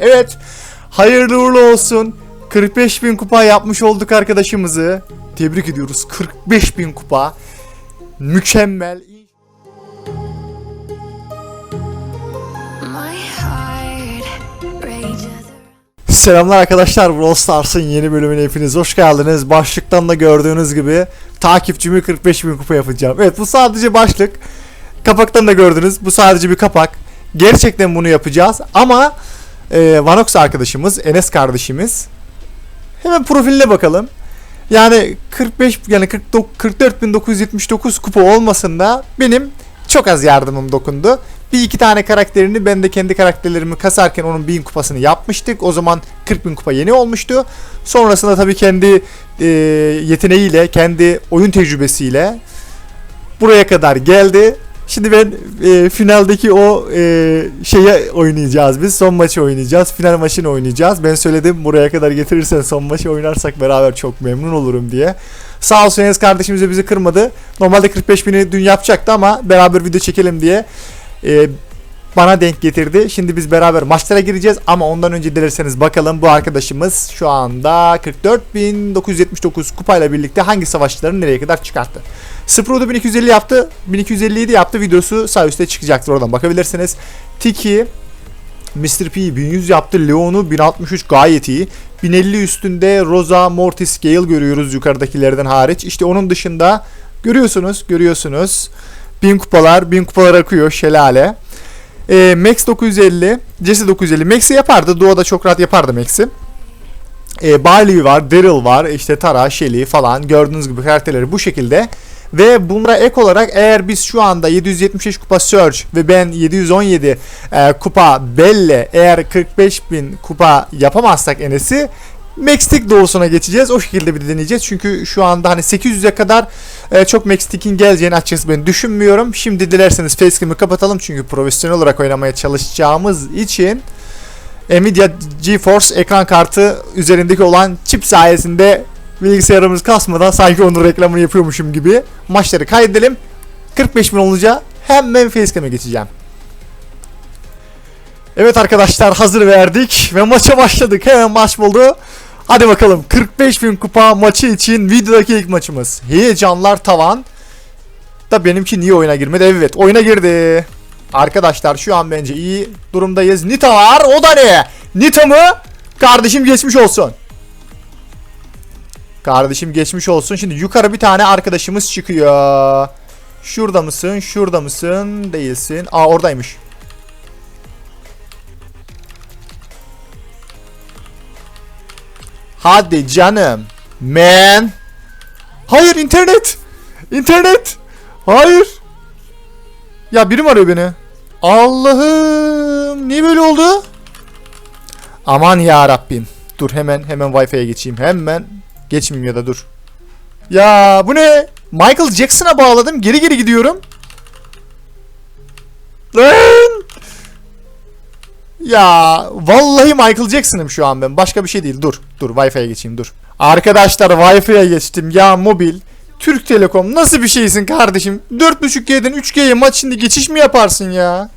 Evet. Hayırlı uğurlu olsun. 45 bin kupa yapmış olduk arkadaşımızı. Tebrik ediyoruz. 45 bin kupa. Mükemmel. Selamlar arkadaşlar. Brawl Stars'ın yeni bölümüne hepiniz hoş geldiniz. Başlıktan da gördüğünüz gibi takipçimi 45 bin kupa yapacağım. Evet bu sadece başlık. Kapaktan da gördünüz. Bu sadece bir kapak. Gerçekten bunu yapacağız. Ama e, Vanox arkadaşımız, Enes kardeşimiz. Hemen profiline bakalım. Yani 45 yani 44.979 kupa olmasında benim çok az yardımım dokundu. Bir iki tane karakterini ben de kendi karakterlerimi kasarken onun 1000 kupasını yapmıştık. O zaman 40 bin kupa yeni olmuştu. Sonrasında tabii kendi e, yeteneğiyle, kendi oyun tecrübesiyle buraya kadar geldi. Şimdi ben e, finaldeki o e, şeye oynayacağız biz. Son maçı oynayacağız. Final maçını oynayacağız. Ben söyledim buraya kadar getirirsen son maçı oynarsak beraber çok memnun olurum diye. Sağ olsun Enes kardeşimiz de bizi kırmadı. Normalde 45 bini dün yapacaktı ama beraber video çekelim diye e, bana denk getirdi. Şimdi biz beraber maçlara gireceğiz ama ondan önce dilerseniz bakalım bu arkadaşımız şu anda 44.979 kupayla birlikte hangi savaşçıları nereye kadar çıkarttı. Sprout'u 1250 yaptı. 1257 yaptı. Videosu sağ üstte çıkacaktır oradan bakabilirsiniz. Tiki Mr. P 1100 yaptı. Leon'u 1063 gayet iyi. 1050 üstünde Rosa, Mortis, Gale görüyoruz yukarıdakilerden hariç. İşte onun dışında görüyorsunuz, görüyorsunuz. 1000 kupalar, 1000 kupalar akıyor şelale. Ee, Max 950, Jesse 950. Max'i yapardı. Duo'da çok rahat yapardı Max'i. Ee, Barley var, Daryl var, işte Tara, Shelly falan gördüğünüz gibi karakterleri bu şekilde. Ve bunlara ek olarak eğer biz şu anda 775 kupa Surge ve ben 717 e, kupa Belle eğer 45.000 kupa yapamazsak Enes'i Max Tick doğrusuna geçeceğiz. O şekilde bir de deneyeceğiz. Çünkü şu anda hani 800'e kadar e, çok Max Tick'in geleceğini açıkçası ben düşünmüyorum. Şimdi dilerseniz facecam'ı kapatalım. Çünkü profesyonel olarak oynamaya çalışacağımız için Nvidia GeForce ekran kartı üzerindeki olan çip sayesinde bilgisayarımız kasmadan sanki onun reklamını yapıyormuşum gibi maçları kaydedelim. 45 bin olunca hemen facecam'e geçeceğim. Evet arkadaşlar hazır verdik ve maça başladık. Hemen maç buldu. Hadi bakalım 45 bin kupa maçı için videodaki ilk maçımız. Heyecanlar tavan. Da benimki niye oyuna girmedi? Evet oyuna girdi. Arkadaşlar şu an bence iyi durumdayız. Nita var o da ne? Nita mı? Kardeşim geçmiş olsun. Kardeşim geçmiş olsun. Şimdi yukarı bir tane arkadaşımız çıkıyor. Şurada mısın? Şurada mısın? Değilsin. Aa oradaymış. Hadi canım. Man. Hayır internet. İnternet. Hayır. Ya biri mi arıyor beni? Allah'ım. Niye böyle oldu? Aman ya Rabbim. Dur hemen hemen Wi-Fi'ye geçeyim. Hemen geçmeyeyim ya da dur. Ya bu ne? Michael Jackson'a bağladım. Geri geri gidiyorum. Lan! Ya vallahi Michael Jackson'ım şu an ben. Başka bir şey değil. Dur. Dur Wi-Fi'ye geçeyim dur. Arkadaşlar Wi-Fi'ye geçtim. Ya mobil. Türk Telekom nasıl bir şeysin kardeşim? 4.5G'den 3G'ye maç şimdi geçiş mi yaparsın ya?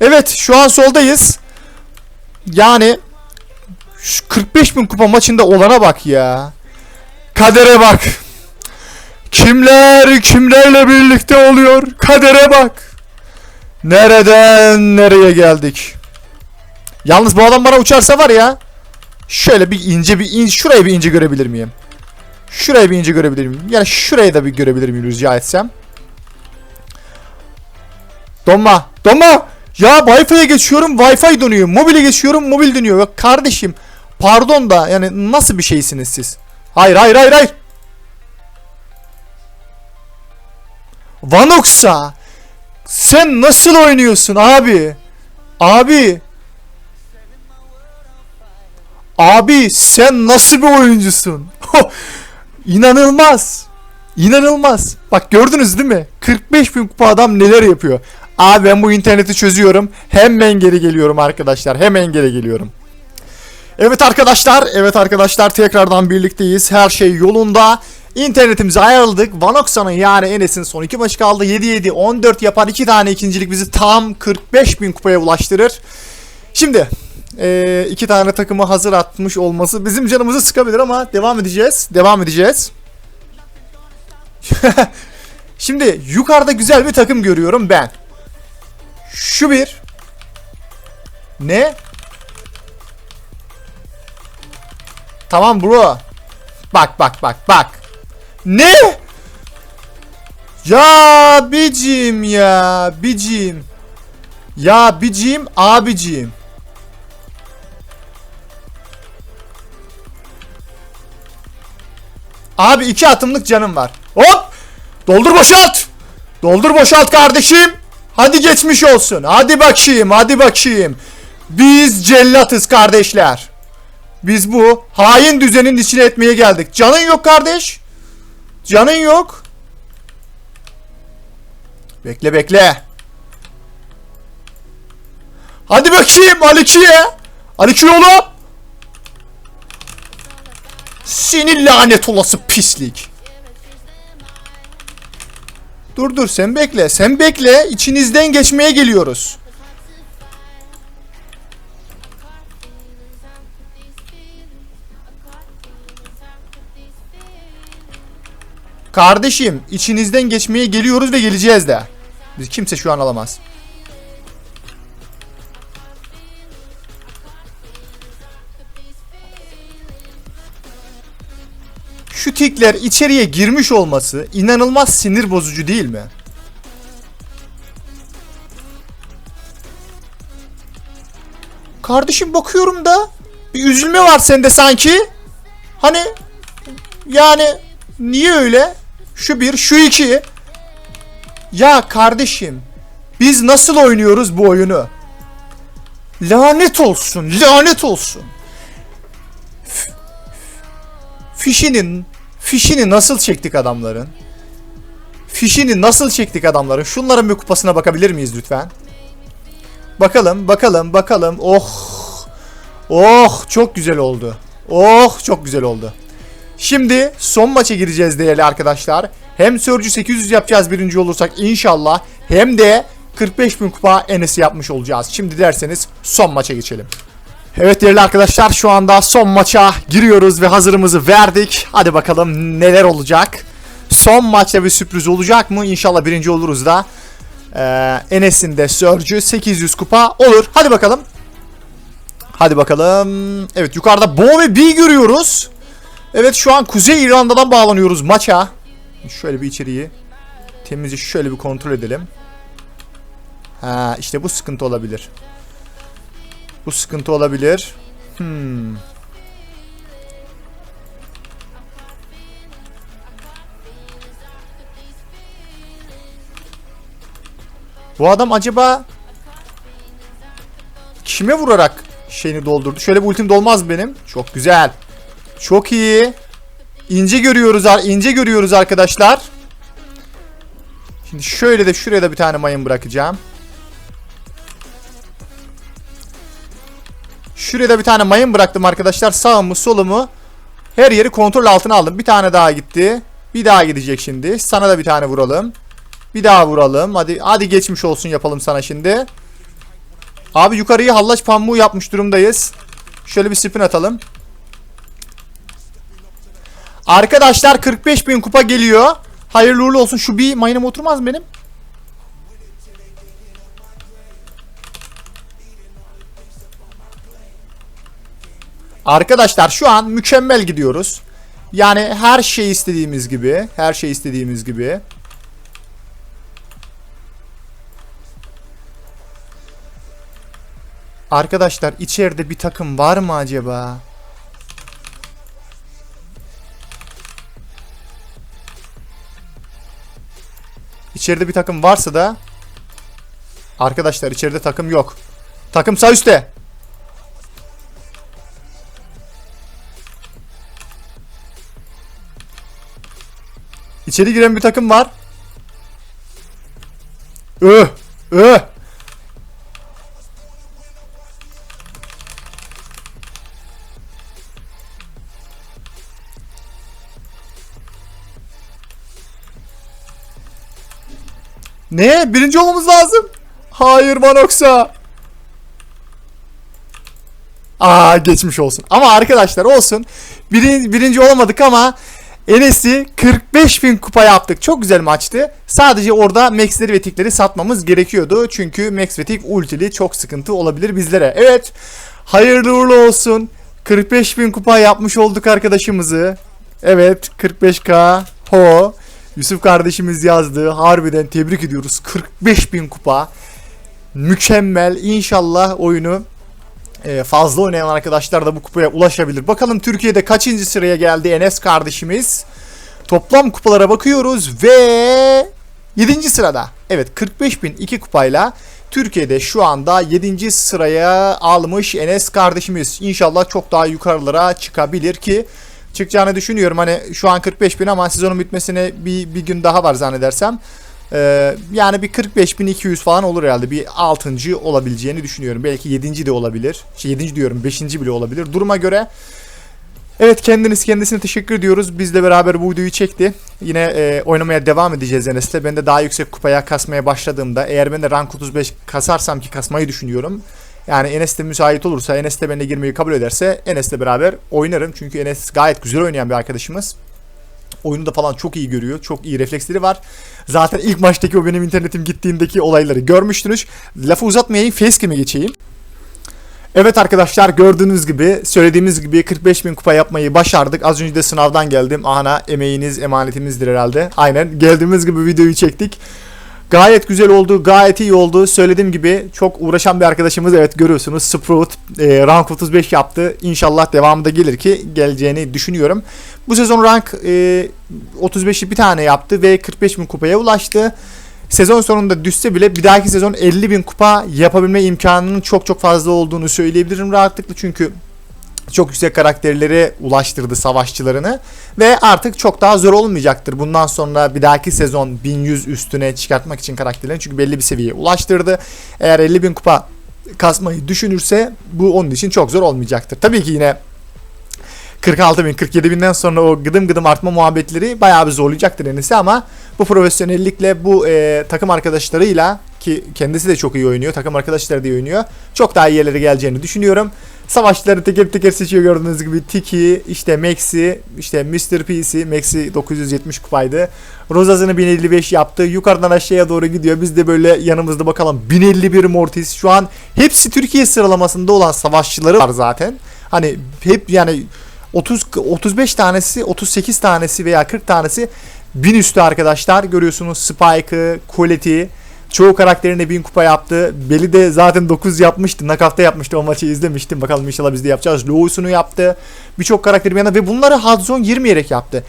Evet şu an soldayız. Yani şu 45 bin kupa maçında olana bak ya. Kadere bak. Kimler kimlerle birlikte oluyor? Kadere bak. Nereden nereye geldik? Yalnız bu adam bana uçarsa var ya. Şöyle bir ince bir in şurayı bir ince görebilir miyim? Şurayı bir ince görebilir miyim? Yani şurayı da bir görebilir miyim rica etsem? Donma. Donma. Ya Wi-Fi'ye geçiyorum. Wi-Fi dönüyor. Mobile geçiyorum. Mobil dönüyor. Ya kardeşim. Pardon da yani nasıl bir şeysiniz siz? Hayır hayır hayır hayır. Vanox'a. Sen nasıl oynuyorsun abi? Abi. Abi sen nasıl bir oyuncusun? İnanılmaz. İnanılmaz. Bak gördünüz değil mi? 45 bin kupa adam neler yapıyor. Abi ben bu interneti çözüyorum. Hemen geri geliyorum arkadaşlar. Hemen geri geliyorum. Evet arkadaşlar, evet arkadaşlar tekrardan birlikteyiz. Her şey yolunda. İnternetimizi ayarladık. Vanoxa'nın yani Enes'in son iki maçı kaldı. 7-7, 14 yapar. iki tane ikincilik bizi tam 45 bin kupaya ulaştırır. Şimdi e, iki tane takımı hazır atmış olması bizim canımızı sıkabilir ama devam edeceğiz. Devam edeceğiz. Şimdi yukarıda güzel bir takım görüyorum ben. Şu bir. Ne? Tamam bro. Bak bak bak bak. Ne? Ya bicim ya bicim. Ya bicim abicim. Abi iki atımlık canım var. Hop! Doldur boşalt! Doldur boşalt kardeşim. Hadi geçmiş olsun. Hadi bakayım, hadi bakayım. Biz cellatız kardeşler. Biz bu hain düzenin içine etmeye geldik. Canın yok kardeş. Canın yok. Bekle bekle. Hadi bakayım Aliki'ye. Aliki oğlum. Seni lanet olası pislik. Dur dur sen bekle. Sen bekle. İçinizden geçmeye geliyoruz. Kardeşim içinizden geçmeye geliyoruz ve geleceğiz de. Biz kimse şu an alamaz. Şu tikler içeriye girmiş olması inanılmaz sinir bozucu değil mi? Kardeşim bakıyorum da bir üzülme var sende sanki. Hani yani niye öyle? Şu bir, şu iki. Ya kardeşim biz nasıl oynuyoruz bu oyunu? Lanet olsun, lanet olsun. F- Fişinin, fişini nasıl çektik adamların? Fişini nasıl çektik adamların? Şunların bir kupasına bakabilir miyiz lütfen? Bakalım, bakalım, bakalım. Oh, oh çok güzel oldu. Oh çok güzel oldu. Şimdi son maça gireceğiz değerli arkadaşlar. Hem Surge'ü 800 yapacağız birinci olursak inşallah. Hem de 45 bin kupa Enes'i yapmış olacağız. Şimdi derseniz son maça geçelim. Evet değerli arkadaşlar şu anda son maça giriyoruz ve hazırımızı verdik. Hadi bakalım neler olacak. Son maçta bir sürpriz olacak mı? İnşallah birinci oluruz da. Ee, Enes'in de Surge'ü 800 kupa olur. Hadi bakalım. Hadi bakalım. Evet yukarıda Bo ve B görüyoruz. Evet şu an Kuzey İrlanda'dan bağlanıyoruz maça. Şöyle bir içeriği temizce şöyle bir kontrol edelim. Ha işte bu sıkıntı olabilir. Bu sıkıntı olabilir. Hmm. Bu adam acaba kime vurarak şeyini doldurdu? Şöyle bir ultim dolmaz benim? Çok güzel. Çok iyi. İnce görüyoruz, ince görüyoruz arkadaşlar. Şimdi şöyle de şuraya da bir tane mayın bırakacağım. Şuraya da bir tane mayın bıraktım arkadaşlar. Sağımı solumu her yeri kontrol altına aldım. Bir tane daha gitti. Bir daha gidecek şimdi. Sana da bir tane vuralım. Bir daha vuralım. Hadi hadi geçmiş olsun yapalım sana şimdi. Abi yukarıyı hallaç pamuğu yapmış durumdayız. Şöyle bir spin atalım. Arkadaşlar 45 bin kupa geliyor. Hayırlı uğurlu olsun. Şu bir mayınım oturmaz mı benim? Arkadaşlar şu an mükemmel gidiyoruz. Yani her şey istediğimiz gibi. Her şey istediğimiz gibi. Arkadaşlar içeride bir takım var mı acaba? İçeride bir takım varsa da Arkadaşlar içeride takım yok. Takım sağ üstte. İçeri giren bir takım var. Öh! Öh! Ne? Birinci olmamız lazım. Hayır Manox'a. Aa geçmiş olsun. Ama arkadaşlar olsun. Biri, birinci olamadık ama Enes'i 45 bin kupa yaptık. Çok güzel maçtı. Sadece orada Max'leri ve Tick'leri satmamız gerekiyordu. Çünkü Max ve Tick ultili çok sıkıntı olabilir bizlere. Evet. Hayırlı uğurlu olsun. 45 bin kupa yapmış olduk arkadaşımızı. Evet 45k. Ho. Yusuf kardeşimiz yazdı. Harbiden tebrik ediyoruz. 45 bin kupa. Mükemmel. İnşallah oyunu e, fazla oynayan arkadaşlar da bu kupaya ulaşabilir. Bakalım Türkiye'de kaçıncı sıraya geldi Enes kardeşimiz. Toplam kupalara bakıyoruz ve 7. sırada. Evet 45.002 kupayla Türkiye'de şu anda 7. sıraya almış Enes kardeşimiz. İnşallah çok daha yukarılara çıkabilir ki çıkacağını düşünüyorum. Hani şu an 45.000 ama sezonun bitmesine bir, bir gün daha var zannedersem. Ee, yani bir 45.200 falan olur herhalde. Bir 6. olabileceğini düşünüyorum. Belki 7. de olabilir. Şey 7. diyorum 5. bile olabilir. Duruma göre Evet kendiniz kendisine teşekkür ediyoruz. Bizle beraber bu videoyu çekti. Yine e, oynamaya devam edeceğiz Enes'le. Ben de daha yüksek kupaya kasmaya başladığımda eğer ben de rank 35 kasarsam ki kasmayı düşünüyorum. Yani Enes de müsait olursa Enes de benimle girmeyi kabul ederse Enes'le beraber oynarım. Çünkü Enes gayet güzel oynayan bir arkadaşımız. Oyunu da falan çok iyi görüyor. Çok iyi refleksleri var. Zaten ilk maçtaki o benim internetim gittiğindeki olayları görmüştünüz. Lafı uzatmayayım facecam'e geçeyim. Evet arkadaşlar gördüğünüz gibi söylediğimiz gibi 45 bin kupa yapmayı başardık. Az önce de sınavdan geldim. Ahana emeğiniz emanetimizdir herhalde. Aynen geldiğimiz gibi videoyu çektik. Gayet güzel oldu, gayet iyi oldu. Söylediğim gibi çok uğraşan bir arkadaşımız evet görüyorsunuz. Sprout e, rank 35 yaptı. İnşallah devamı da gelir ki geleceğini düşünüyorum. Bu sezon rank e, 35'i bir tane yaptı ve 45 bin kupaya ulaştı. Sezon sonunda düşse bile bir dahaki sezon 50 bin kupa yapabilme imkanının çok çok fazla olduğunu söyleyebilirim rahatlıkla. Çünkü çok yüksek karakterlere ulaştırdı savaşçılarını ve artık çok daha zor olmayacaktır. Bundan sonra bir dahaki sezon 1100 üstüne çıkartmak için karakterlerini çünkü belli bir seviyeye ulaştırdı. Eğer 50 bin kupa kasmayı düşünürse bu onun için çok zor olmayacaktır. Tabii ki yine 46 bin 47 binden sonra o gıdım gıdım artma muhabbetleri bayağı bir zorlayacaktır Enes'i ama bu profesyonellikle bu e, takım arkadaşlarıyla ki kendisi de çok iyi oynuyor takım arkadaşları da iyi oynuyor çok daha iyi yerlere geleceğini düşünüyorum. Savaşçıları teker teker seçiyor gördüğünüz gibi Tiki, işte Maxi, işte Mr. PC, Maxi 970 kupaydı. Rozasını 1055 yaptı. Yukarıdan aşağıya doğru gidiyor. Biz de böyle yanımızda bakalım 1051 Mortis. Şu an hepsi Türkiye sıralamasında olan savaşçıları var zaten. Hani hep yani 30 35 tanesi, 38 tanesi veya 40 tanesi 1000 üstü arkadaşlar. Görüyorsunuz Spike'ı, Colette'i. Çoğu karakterine 1000 kupa yaptı. Beli de zaten 9 yapmıştı. Knockout'ta yapmıştı. O maçı izlemiştim. Bakalım inşallah biz de yapacağız. Lous'unu yaptı. Birçok karakteri bir yana ve bunları Hadzone girmeyerek yaptı.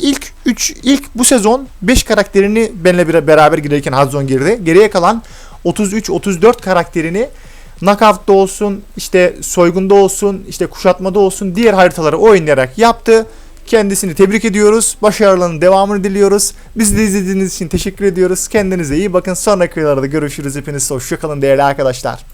İlk 3 ilk bu sezon 5 karakterini benimle bir- beraber girerken Hadzone girdi. Geriye kalan 33 34 karakterini Knockout'ta olsun, işte soygunda olsun, işte kuşatmada olsun diğer haritaları oynayarak yaptı. Kendisini tebrik ediyoruz. Başarılarının devamını diliyoruz. Bizi de izlediğiniz için teşekkür ediyoruz. Kendinize iyi bakın. Sonraki videolarda görüşürüz. Hepiniz hoşçakalın değerli arkadaşlar.